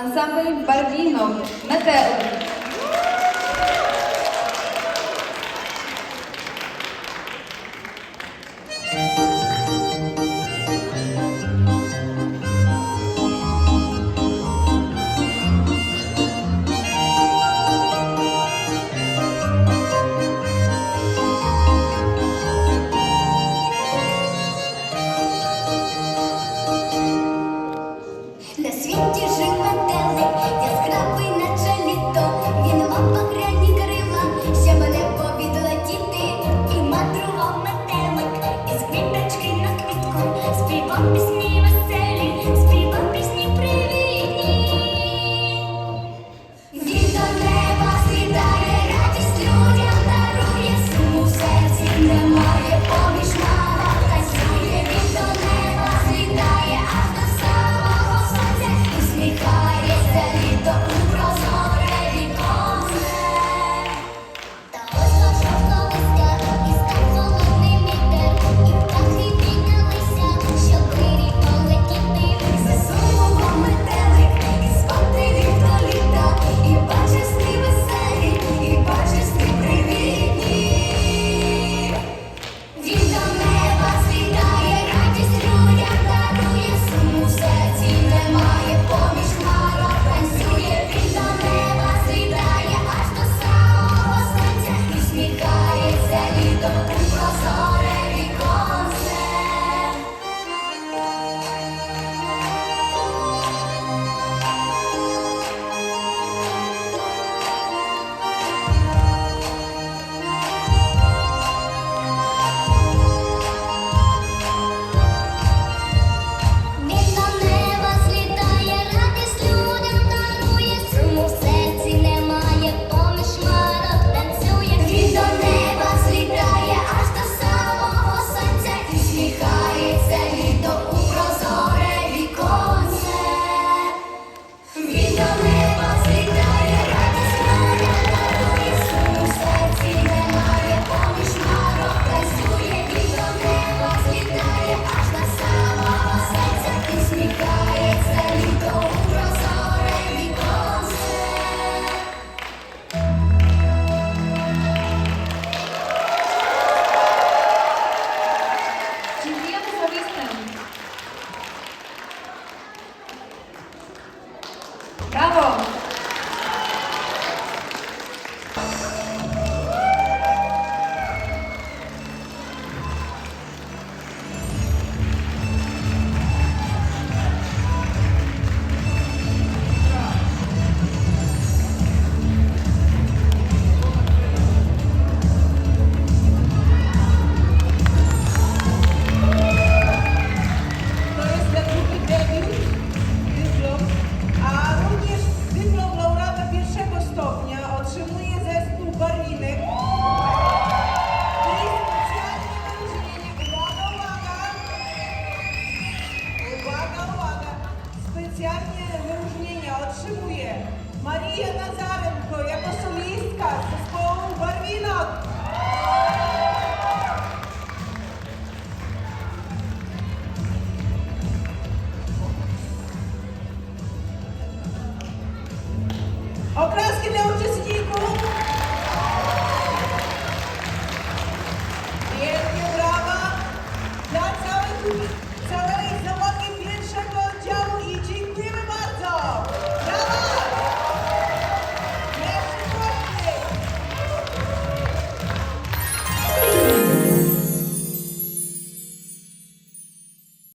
ансамбль Бардіно, метелик. ¡Bravo! Анастасія Назаренко, яка солістка ССПО Барвінок. Окраски